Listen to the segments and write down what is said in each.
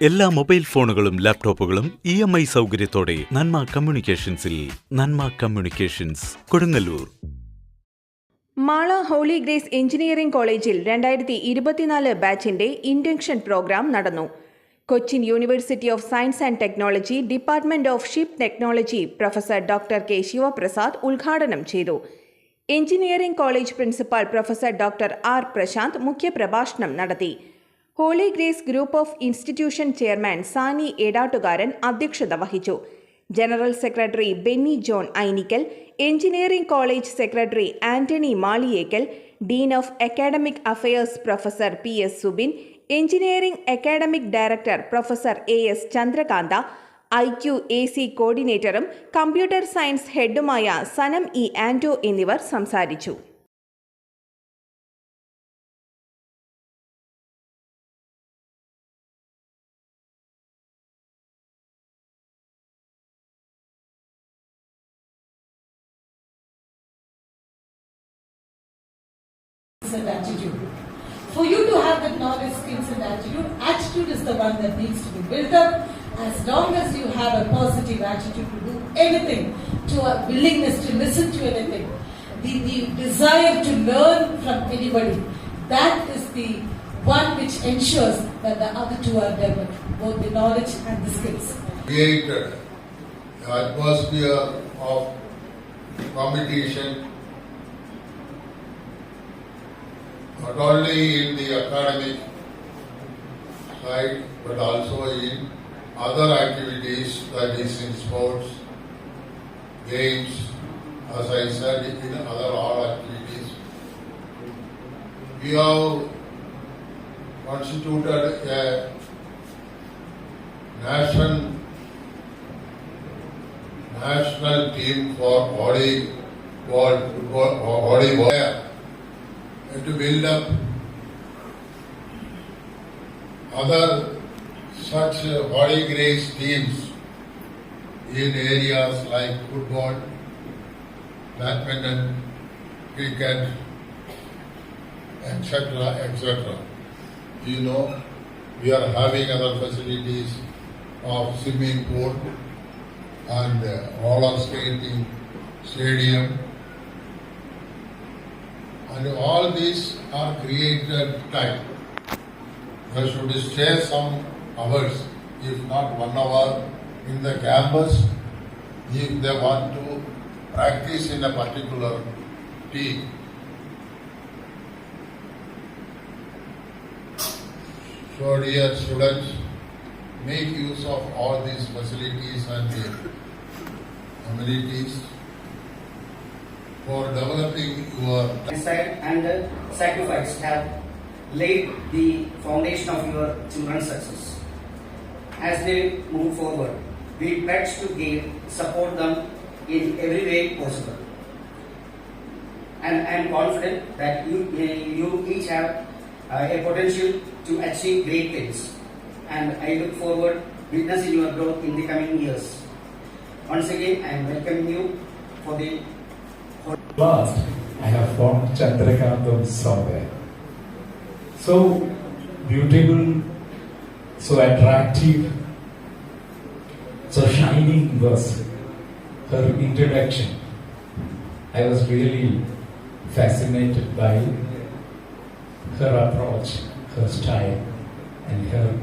എല്ലാ മൊബൈൽ ഫോണുകളും ലാപ്ടോപ്പുകളും ഇ എം ഐ സൗകര്യത്തോടെ Nanma കമ്മ്യൂണിക്കേഷൻസിൽ Nanma communications Kodungallur. Mala holy grace engineering കോളേജിൽ രണ്ടായിരത്തി ഇരുപത്തിനാല് ബാച്ചിന്റെ ഇൻഡക്ഷൻ പ്രോഗ്രാം നടന്നു. Cochin university of science and technology department of ship technology professor doctor K Sivaprasad ഉദ്ഘാടനം ചെയ്തു. Engineering college principal professor doctor R Prashanth മുഖ്യപ്രഭാഷണം നടത്തി. Holy grace group of institution chairman Sani Edattukaran അധ്യക്ഷത വഹിച്ചു. General secretary Benny John Ainikkal engineering college secretary Antony Maliyekkal dean of academic affairs professor P S Subin engineering academic director professor A S Chandrakantha I Q A C കോർഡിനേറ്ററും computer science ഹെഡുമായ Sanam E ആൻഡോ എന്നിവർ സംസാരിച്ചു. And attitude. For you to have that knowledge, skills, and attitude, attitude is the one that needs to be built up. As long as you have a positive attitude to do anything, to a willingness to listen to anything, the, the desire to learn from anybody, that is the one which ensures that the other two are developed, both the knowledge and the skills. created an atmosphere of competition not only in the academic side but also in other activities that is in sports, games, as I said, in other all activities. We have constituted a national national team for body ball, ball to build up other such uh, body grace teams in areas like football, badminton, cricket, etc., etc. You know, we are having other facilities of swimming pool and uh, roller skating stadium. And all these are created time. They should stay some hours, if not one hour, in the campus if they want to practice in a particular team. So, dear students, make use of all these facilities and the amenities for developing your side and sacrifice have laid the foundation of your children's success. As they move forward, we pledge to give, support them in every way possible. And I am confident that you, uh, you each have uh, a potential to achieve great things. And I look forward to witnessing your growth in the coming years. Once again, I am welcoming you for the Last, I have found Chandrakantam somewhere. So beautiful, so attractive, so shining was her introduction. I was really fascinated by her approach, her style, and her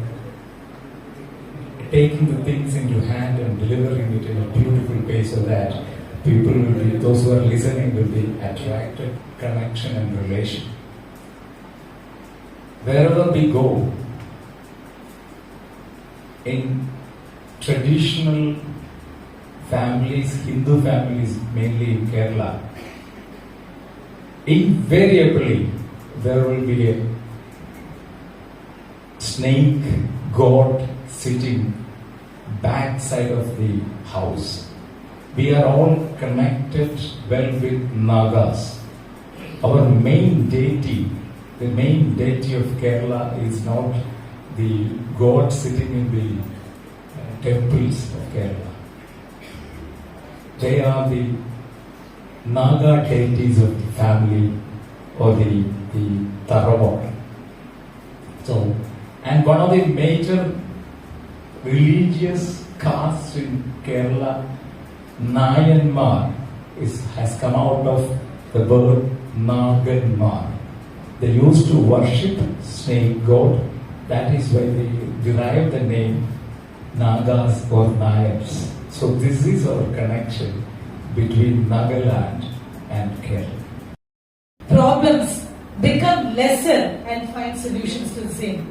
taking the things into hand and delivering it in a beautiful way so that people will be, those who are listening will be attracted, connection and relation. Wherever we go, in traditional families, Hindu families, mainly in Kerala, invariably there will be a snake god sitting backside of the house. We are all connected well with Nagas. Our main deity, the main deity of Kerala is not the god sitting in the uh, temples of Kerala. They are the Naga deities of the family or the, the Tarawat. So, and one of the major religious caste in Kerala, Nayanmar, is, has come out of the word Naganmar. They used to worship snake god. That is why they derived the name Nagas or Nayars. So this is our connection between Nagaland and Kerala. Problems become lesser and find solutions to the same.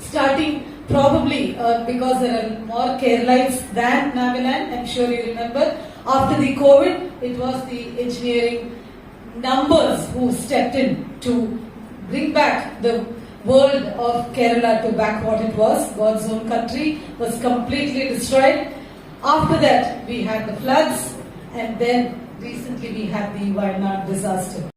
Starting probably uh, because there are more Keralites than Nagaland, I'm sure you remember. After the COVID, it was the engineering numbers who stepped in to bring back the world of Kerala to back what it was. God's own country was completely destroyed. After that, we had the floods, and then recently we had the Wayanad disaster.